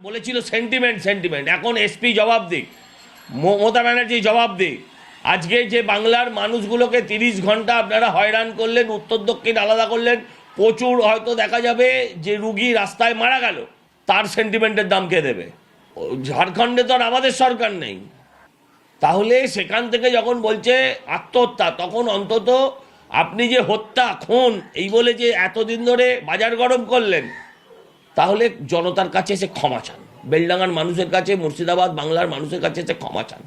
বলেছিল sentiment sentiment এখন SP জবাব দিক মমতা ব্যানার্জি জবাব দিক আজকে যে বাংলার মানুষগুলোকে তিরিশ ঘণ্টা আপনারা হয়রান করলেন, উত্তর দক্ষিণ আলাদা করলেন, প্রচুর হয়তো দেখা যাবে যে রুগী রাস্তায় মারা গেল, তার সেন্টিমেন্টের দাম কে দেবে? ঝাড়খণ্ডে তো আর আমাদের সরকার নেই। তাহলে সেখান থেকে যখন বলছে আত্মহত্যা, তখন অন্তত আপনি যে হত্যা, খুন, এই বলে যে এতদিন ধরে বাজার গরম করলেন তাহলে জনতার কাছে এসে ক্ষমা চান। বেলডাঙ্গার মানুষের কাছে, মুর্শিদাবাদ বাংলার মানুষের কাছে এসে ক্ষমা চান।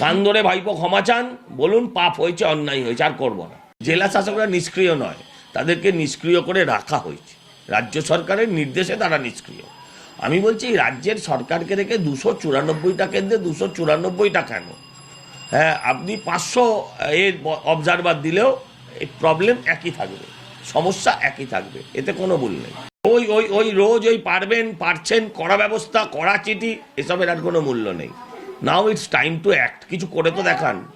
কান ধরে ভাইপো ক্ষমা চান, বলুন পাপ হয়েছে, অন্যায় হয়েছে, আর করব না। জেলা শাসকরা নিষ্ক্রিয় নয়, তাদেরকে নিষ্ক্রিয় করে রাখা হয়েছে। রাজ্য সরকারের নির্দেশে তারা নিষ্ক্রিয়। আমি বলছি রাজ্যের সরকারকে রেখে দুশো চুরানব্বইটা কেন্দ্রে দুশো চুরানব্বইটা কেন? হ্যাঁ আপনি পাঁচশো এর অবজারভার দিলেও এই প্রবলেম একই থাকবে, সমস্যা একই থাকবে, এতে কোনো ভুল নেই। ওই ওই ওই রোজ ওই পারবেন, পারছেন, করা ব্যবস্থা, করা চিঠি, এসবের আর কোনো মূল্য নেই। Now it's time to act কিছু করে তো দেখান।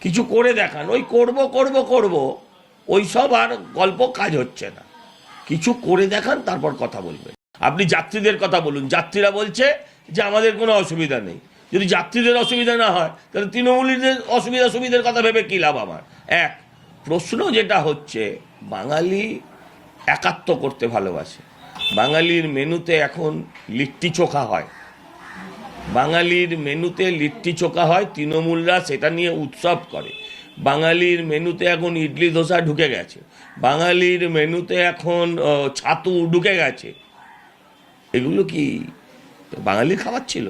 কিছু করে দেখান। ওই করব করব করব, ওই সব আর গল্প কাজ হচ্ছে না। কিছু করে দেখান, তারপর কথা বলবেন। আপনি যাত্রীদের কথা বলুন। যাত্রীরা বলছে যে আমাদের কোনো অসুবিধা নেই। যদি যাত্রীদের অসুবিধা না হয়, তাহলে তৃণমূলীদের অসুবিধা সুবিধার কথা ভেবে কী লাভ আমার? এক, প্রশ্ন যেটা হচ্ছে, বাঙালি একাত্ম করতে ভালোবাসে। বাঙালির মেনুতে এখন লিট্টি চোখা হয়। বাঙালির মেনুতে লিট্টি চোখা হয়, তৃণমূলরা সেটা নিয়ে উৎসব করে। বাঙালির মেনুতে এখন ইডলি ধোসা ঢুকে গেছে। বাঙালির মেনুতে এখন ছাতু ঢুকে গেছে। এগুলো কি বাঙালির খাবার ছিল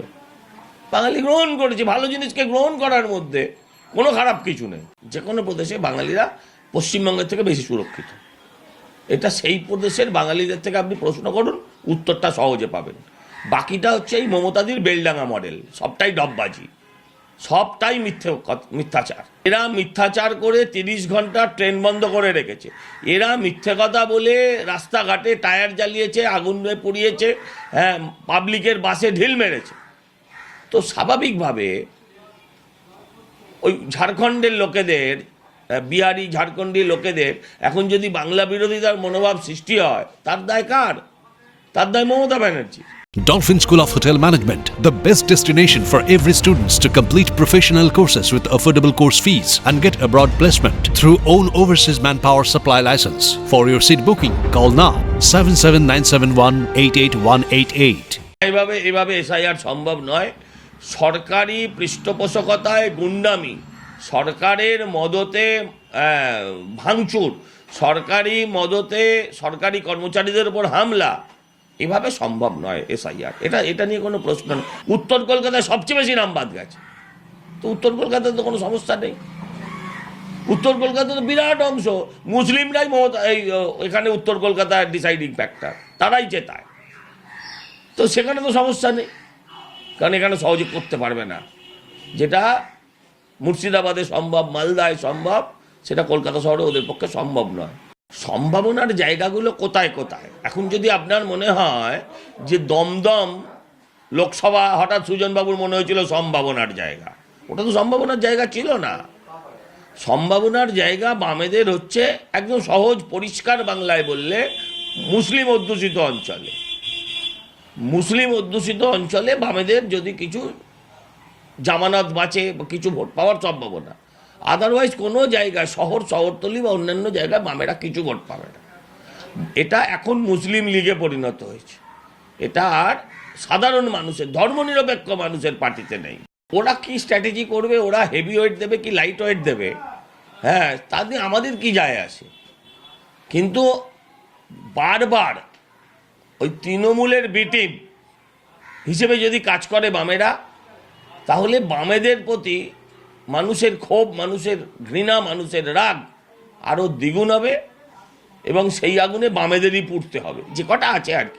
বাঙালি গ্রহণ করেছে, ভালো জিনিসকে গ্রহণ করার মধ্যে কোনো খারাপ কিছু নেই। যে কোনো প্রদেশে বাঙালিরা পশ্চিমবঙ্গের থেকে বেশি সুরক্ষিত। এটা সেই প্রদেশের বাঙালিদের থেকে আপনি প্রশ্ন করুন, উত্তরটা সহজে পাবেন। বাকিটা হচ্ছে এই মমতাদির বেলডাঙ্গা মডেল, সবটাই ডববাজি। সবটাই মিথ্যে মিথ্যাচার। এরা মিথ্যাচার করে তিরিশ ঘণ্টা ট্রেন বন্ধ করে রেখেছে। এরা মিথ্যে কথা বলে রাস্তাঘাটে টায়ার জ্বালিয়েছে, আগুন পুড়িয়েছে হ্যাঁ পাবলিকের বাসে ঢিল মেরেছে। তো স্বাভাবিকভাবে ওই ঝাড়খণ্ডের লোকেদের বিহারি ঝাড়খণ্ডী লোকেদের এখন যদি বাংলা বিরোধিতার মনোভাব সৃষ্টি হয় তার দায় কার তার দায় Mamata Banerjee Dolphin School of Hotel Management, the best destination for every students to complete professional courses with affordable course fees and get abroad placement through own overseas manpower supply license. For your seat booking, call now 77971 এইভাবে এভাবে SIR সম্ভব নয় সরকারি পৃষ্ঠপোষকতায় গুন্ডামি সরকারের মদতে ভাঙচুর। সরকারি মদতে সরকারি কর্মচারীদের উপর হামলা। এভাবে সম্ভব নয় এসআইআর। এটা এটা নিয়ে কোনো প্রশ্ন নেই। উত্তর কলকাতায় সবচেয়ে বেশি নাম বাদ গেছে। তো উত্তর কলকাতায় তো কোনো সমস্যা নেই। উত্তর কলকাতা তো বিরাট অংশ। মুসলিমরাই মমতা, এই এখানে উত্তর কলকাতার ডিসাইডিং ফ্যাক্টর তারাই জেতায়। তো সেখানে তো সমস্যা নেই। কারণ এখানে সহযোগ করতে পারবে না। যেটা মুর্শিদাবাদে সম্ভব, মালদায় সম্ভব, সেটা কলকাতা শহরে ওদের পক্ষে সম্ভব নয়। সম্ভাবনার জায়গাগুলো কোথায় কোথায়? এখন যদি আপনার মনে হয় যে দমদম লোকসভা, হঠাৎ সুজনবাবুর মনে হয়েছিল সম্ভাবনার জায়গা। ওটা তো সম্ভাবনার জায়গা ছিল না। সম্ভাবনার জায়গা বামেদের হচ্ছে একদম সহজ, পরিষ্কার বাংলায় বললে মুসলিম অধ্যুষিত অঞ্চলে। মুসলিম অধ্যুষিত অঞ্চলে বামেদের যদি কিছু জামানত বাঁচে বা কিছু ভোট পাওয়ার সম্ভাবনা। আদারওয়াইজ কোনো জায়গায় শহর, শহরতলি বা অন্যান্য জায়গায় বামেরা কিছু ভোট পাবে না। এটা এখন মুসলিম লীগে পরিণত হয়েছে। এটা আর সাধারণ মানুষের, ধর্মনিরপেক্ষ মানুষের পার্টিতে নেই। ওরা কি স্ট্র্যাটেজি করবে, ওরা হেভি ওয়েট দেবে কি লাইট ওয়েট দেবে? হ্যাঁ তাতে আমাদের কি যায় আসে? কিন্তু বারবার ওই তৃণমূলের বিটিম হিসেবে যদি কাজ করে বামেরা তাহলে বামেদের প্রতি মানুষের ক্ষোভ, মানুষের ঘৃণা, মানুষের রাগ আরও দ্বিগুণ হবে এবং সেই আগুনে বামেদেরই পুড়তে হবে। যে কটা আছে আর কি।